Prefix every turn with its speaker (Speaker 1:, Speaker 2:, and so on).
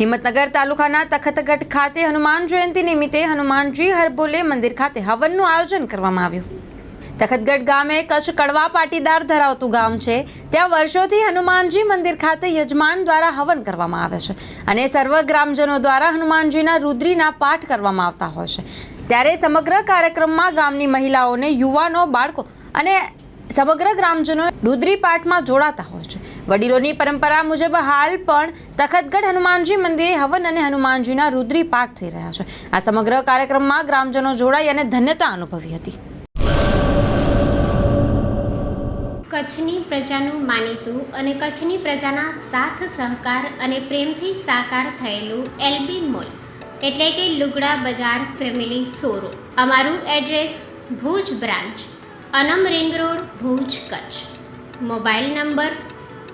Speaker 1: હિંમતનગર તાલુકાના તખતગઢ ખાતે હનુમાન જયંતિ નિમિત્તે હનુમાનજી હરબોલે મંદિર ખાતે હવનનું આયોજન કરવામાં આવ્યું. તખતગઢ ગામે કચ્છ કડવા પાટીદાર ધરાવતું ગામ છે. ત્યાં વર્ષોથી હનુમાનજી મંદિર ખાતે યજમાન દ્વારા હવન કરવામાં આવે છે અને સર્વ ગ્રામજનો દ્વારા હનુમાનજીના રુદ્રીના પાઠ કરવામાં આવતા હોય છે. ત્યારે સમગ્ર કાર્યક્રમમાં ગામની મહિલાઓને યુવાનો, બાળકો અને સમગ્ર ગ્રામજનો રુદ્રી પાઠમાં જોડાતા હોય છે. વડીલોની પરંપરા મુજબ હાલ પણ તખતગઢ હનુમાનજી મંદિરે હવન અને હનુમાનજીના રુદ્રી પાઠ થઈ રહ્યા છે. આ સમગ્ર કાર્યક્રમમાં ગ્રામજનો જોડાઈ અને ધન્યતા અનુભવી હતી.
Speaker 2: કચ્છની પ્રજાનું માનીતું અને કચ્છની પ્રજાના સાથ સહકાર અને પ્રેમથી સાકાર થયેલું એલબી મોલ, એટલે કે લુગડા બજાર ફેમિલી સોરો અમારું address Bhuj branch, Anam ring road, Bhuj Kutch. Mobile number